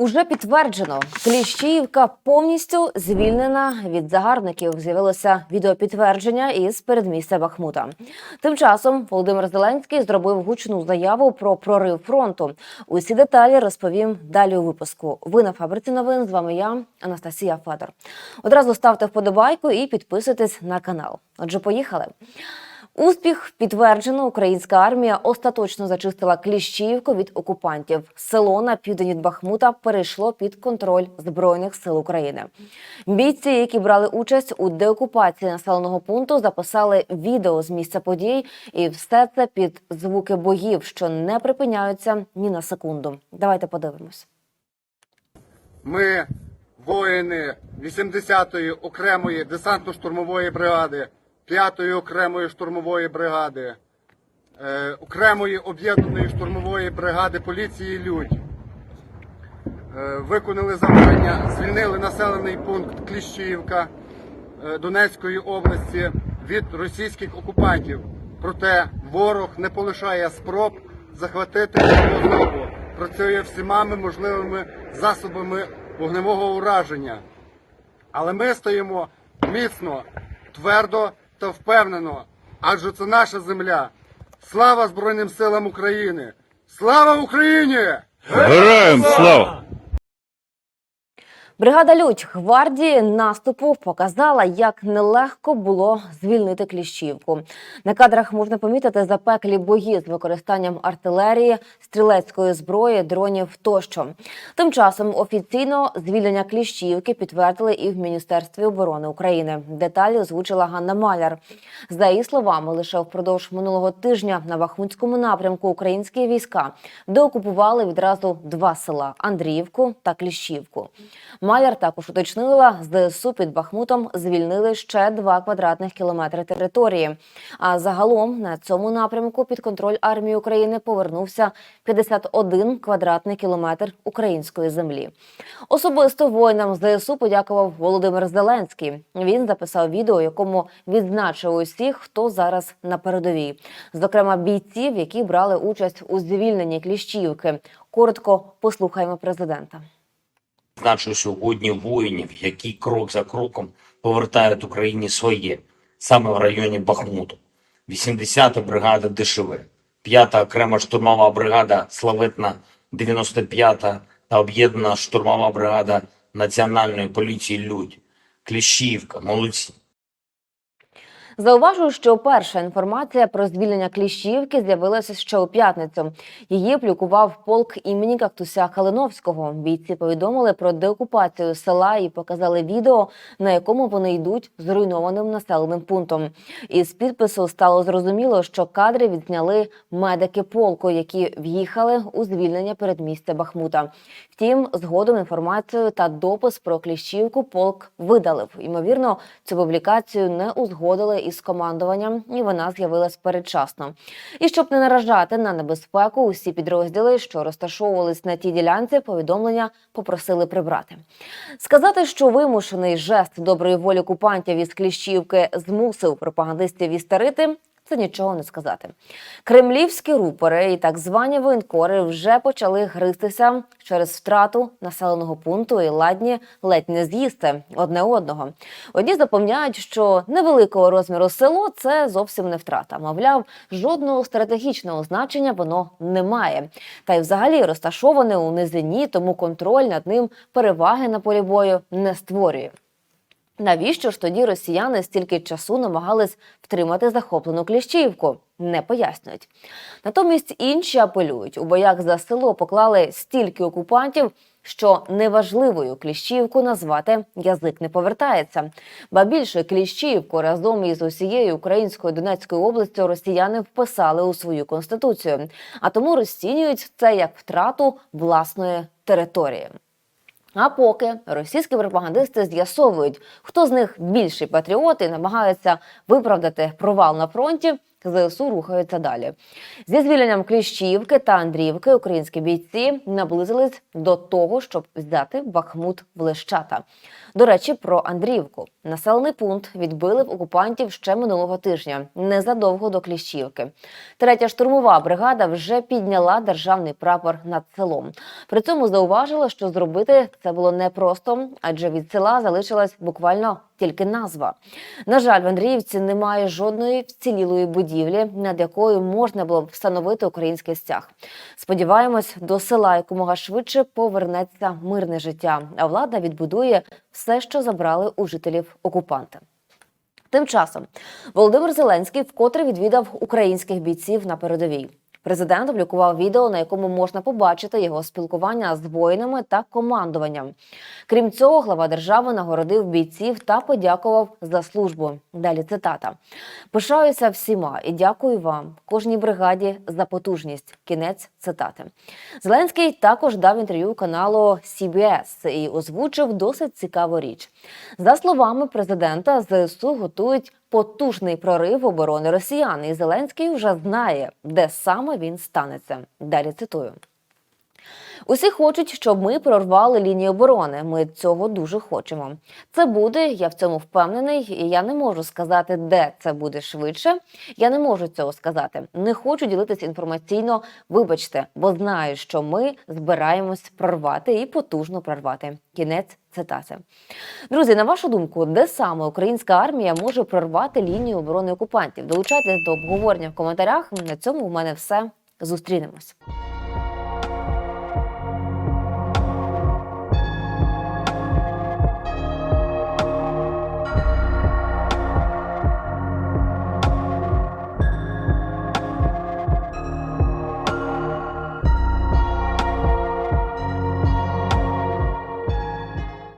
Уже підтверджено, Кліщіївка повністю звільнена від загарбників. З'явилося відеопідтвердження із передмістя Бахмута. Тим часом Володимир Зеленський зробив гучну заяву про прорив фронту. Усі деталі розповім далі у випуску. Ви на фабриці новин. З вами я, Анастасія Федор. Одразу ставте вподобайку і підписуйтесь на канал. Отже, поїхали. Успіх підтверджено. Українська армія остаточно зачистила Кліщіївку від окупантів. Село на південь від Бахмута перейшло під контроль збройних сил України. Бійці, які брали участь у деокупації населеного пункту, записали відео з місця подій, і все це під звуки боїв, що не припиняються ні на секунду. Давайте подивимось. Ми воїни 80-ї окремої десантно-штурмової бригади, 5-ї окремої штурмової бригади, е, окремої об'єднаної штурмової бригади поліції Людь. Е, виконали завдання, звільнили населений пункт Кліщіївка е, Донецької області від російських окупантів. Проте ворог не полишає спроб захватити його. Працює всіма можливими засобами вогневого ураження. Але ми стоїмо міцно, твердо та впевнено, адже це наша земля. Слава Збройним силам України! Слава Україні! Героям слава! Бригада Людь гвардії наступу показала, як нелегко було звільнити Кліщівку. На кадрах можна помітити запеклі бої з використанням артилерії, стрілецької зброї, дронів тощо. Тим часом офіційно звільнення Кліщівки підтвердили і в Міністерстві оборони України. Деталі озвучила Ганна Маляр. За її словами, лише впродовж минулого тижня на Бахмутському напрямку українські війська деокупували відразу два села Андріївку та Кліщівку. Маляр також уточнила, ЗСУ під Бахмутом звільнили ще 2 квадратних кілометри території. А загалом на цьому напрямку під контроль армії України повернувся 51 квадратний кілометр української землі. Особисто воїнам ЗСУ подякував Володимир Зеленський. Він записав відео, якому відзначив усіх, хто зараз на передовій, зокрема бійців, які брали участь у звільненні Кліщівки. Коротко послухаємо президента. Значу сьогодні воїнів, які крок за кроком повертають Україні своє, саме в районі Бахмуту. 80-та бригада ДШВ, 5-та окрема штурмова бригада Славетна 95-та та об'єднана штурмова бригада Національної поліції Людь, Кліщівка, молодці. Зауважу, що перша інформація про звільнення Кліщівки з'явилася ще у п'ятницю. Її плюкував полк імені Кактуся Калиновського. Бійці повідомили про деокупацію села і показали відео, на якому вони йдуть зруйнованим населеним пунктом. Із підпису стало зрозуміло, що кадри відзняли медики полку, які в'їхали у звільнення передмістя Бахмута. Втім, згодом інформацію та допис про Кліщівку полк видалив. Ймовірно, цю публікацію не узгодили із командуванням, і вона з'явилась передчасно. І щоб не наражати на небезпеку, усі підрозділи, що розташовувались на тій ділянці, повідомлення попросили прибрати. Сказати, що вимушений жест доброї волі окупантів із Кліщівки змусив пропагандистів істерити. Це нічого не сказати. Кремлівські рупори і так звані воєнкори вже почали гристися через втрату населеного пункту і ладні ледь не з'їсти одне одного. Одні запевняють, що невеликого розміру село це зовсім не втрата. Мовляв, жодного стратегічного значення воно не має. Та й взагалі розташоване у низині, тому контроль над ним переваги на полі бою не створює. Навіщо ж тоді росіяни стільки часу намагались втримати захоплену Кліщівку? Не пояснюють. Натомість інші апелюють у боях за село поклали стільки окупантів, що неважливою Кліщівку назвати язик не повертається. Ба більше Кліщівку разом із усією українською Донецькою областю росіяни вписали у свою конституцію, а тому розцінюють це як втрату власної території. А поки російські пропагандисти з'ясовують, хто з них більший патріот і намагаються виправдати провал на фронті, ЗСУ рухаються далі. Зі звільненням Кліщівки та Андріївки українські бійці наблизились до того, щоб взяти Бахмут в Лещата. До речі, про Андріївку. Населений пункт відбили в окупантів ще минулого тижня, незадовго до Кліщівки. Третя штурмова бригада вже підняла державний прапор над селом. При цьому зауважила, що зробити це було непросто, адже від села залишилась буквально тільки назва. На жаль, в Андріївці немає жодної вцілілої будівлі, над якою можна було б встановити український стяг. Сподіваємось, до села якомога швидше повернеться мирне життя, а влада відбудує все, що забрали у жителів окупанти. Тим часом Володимир Зеленський вкотре відвідав українських бійців на передовій. Президент опублікував відео, на якому можна побачити його спілкування з воїнами та командуванням. Крім цього, глава держави нагородив бійців та подякував за службу. Далі цитата: пишаюся всіма і дякую вам, кожній бригаді за потужність. Кінець цитати. Зеленський також дав інтерв'ю каналу CBS і озвучив досить цікаву річ. За словами президента, ЗСУ готують потужний прорив оборони росіян, і Зеленський вже знає, де саме він станеться. Далі цитую. Усі хочуть, щоб ми прорвали лінію оборони. Ми цього дуже хочемо. Це буде, я в цьому впевнений, і я не можу сказати, де це буде швидше. Я не можу цього сказати. Не хочу ділитися інформаційно. Вибачте, бо знаю, що ми збираємось прорвати і потужно прорвати. Кінець цитати. Друзі, на вашу думку, де саме українська армія може прорвати лінію оборони окупантів? Долучайтесь до обговорення в коментарях. На цьому у мене все. Зустрінемось.